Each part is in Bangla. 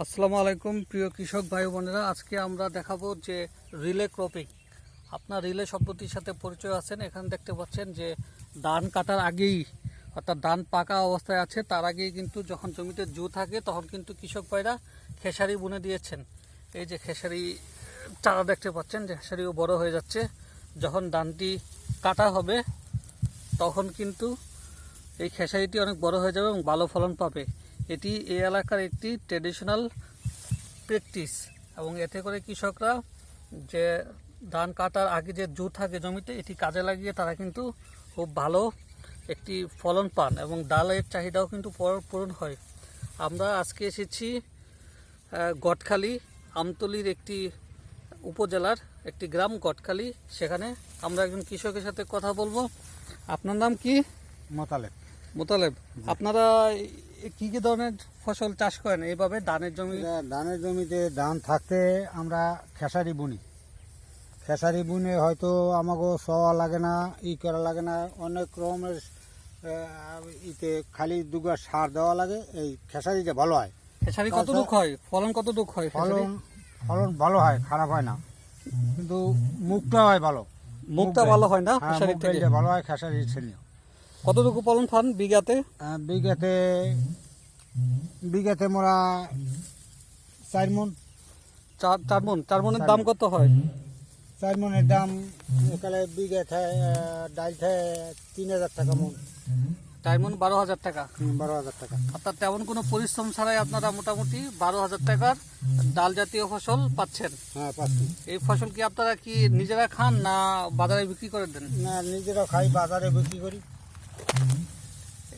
আসসালামু আলাইকুম, প্রিয় কৃষক ভাই বোনেরা। আজকে আমরা দেখাবো যে রিলে ক্রপিং। আপনার রিলে শব্দটির সাথে পরিচয় আছেন, এখানে দেখতে পাচ্ছেন যে ধান কাটার আগেই, অর্থাৎ ধান পাকা অবস্থায় আছে, তার আগেই কিন্তু যখন জমিতে জু থাকে, তখন কিন্তু কৃষক ভাইরা খেসারি বুনে দিয়েছেন। এই যে খেসারি, চারা দেখতে পাচ্ছেন যে খেসারিও বড় হয়ে যাচ্ছে। যখন ধানটি কাটা হবে, তখন কিন্তু এই খেসারিটি অনেক বড় হয়ে যাবে এবং ভালো ফলন পাবে। এটি এই এলাকার একটি ট্রেডিশনাল প্র্যাকটিস এবং এতে করে কৃষকরা যে ধান কাটার আগে যে জু থাকে জমিতে এটি কাজে লাগিয়ে তারা কিন্তু খুব ভালো একটি ফলন পান এবং ডালের চাহিদাও কিন্তু পূরণ- হয়। আমরা আজকে এসেছি গটখালি আমতলির একটি উপজেলার একটি গ্রাম গটখালি। সেখানে আমরা একজন কৃষকের সাথে কথা বলব। আপনার নাম কি? মোতালেব। মোতালেব। আপনারা কি কি ধরনের ফসল চাষ করেন? এইভাবে ধানের জমি? ধানের জমিতে ধান থাকতে আমরা খেসারি বুনি। খেসারি বুনে হয়তো আমাকে সওয়া লাগে না ই করা লাগে না অনেক রকমের ইতে খালি দুগা সার দেওয়া লাগে এই খেসারিটা ভালো হয়। খেসারি কত দুঃখ হয়? ফলন কত দুঃখ হয় ফলন ফলন ভালো হয় খারাপ হয় না। কিন্তু মুখটা হয় ভালো। মুখটা ভালো হয় না হ্যাঁ খেসারি থেকে? ভালো হয় খেসারির ছেলে কতটুকু ফলন পান বিঘাতে? বিঘাতে বিঘাতে মোরা চার মন। চার চার মন? চার মনের দাম কত হয়? চার মনের দাম এখানে বিঘে থাকে ডাল থাকে তিন হাজার টাকা মন। চার মন বারো হাজার টাকা? বারো হাজার টাকা। অর্থাৎ তেমন কোনো পরিশ্রম ছাড়াই আপনারা মোটামুটি বারো হাজার টাকার ডাল জাতীয় ফসল পাচ্ছেন। হ্যাঁ পাচ্ছি। এই ফসল কি আপনারা কি নিজেরা খান না বাজারে বিক্রি করে দেন? না নিজেরা খাই বাজারে বিক্রি করি।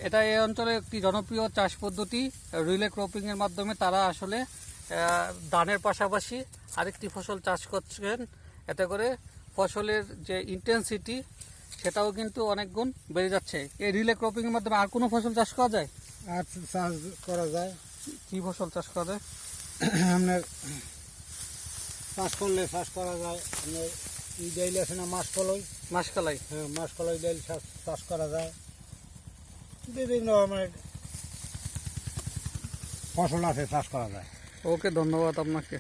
এটা এই অঞ্চলে একটি জনপ্রিয় চাষ পদ্ধতি রিলে ক্রপিংয়ের মাধ্যমে তারা আসলে ধানের পাশাপাশি আরেকটি ফসল চাষ করছেন। এতে করে ফসলের যে ইন্টেন্সিটি সেটাও কিন্তু অনেক গুণ বেড়ে যাচ্ছে। এই রিলে ক্রপিংয়ের মাধ্যমে আর কোনো ফসল চাষ করা যায়? আর চাষ করা যায়। কি ফসল চাষ করা যায়? আপনার চাষ করলে চাষ করা যায়। আপনার ই ডাইল আছে না মাছ কলই? মাসকালাই হ্যাঁ মাছ কলই ডাইল চাষ চাষ করা যায়। বিভিন্ন ধরনের ফসল আছে চাষ করা যায়। ওকে ধন্যবাদ আপনাকে।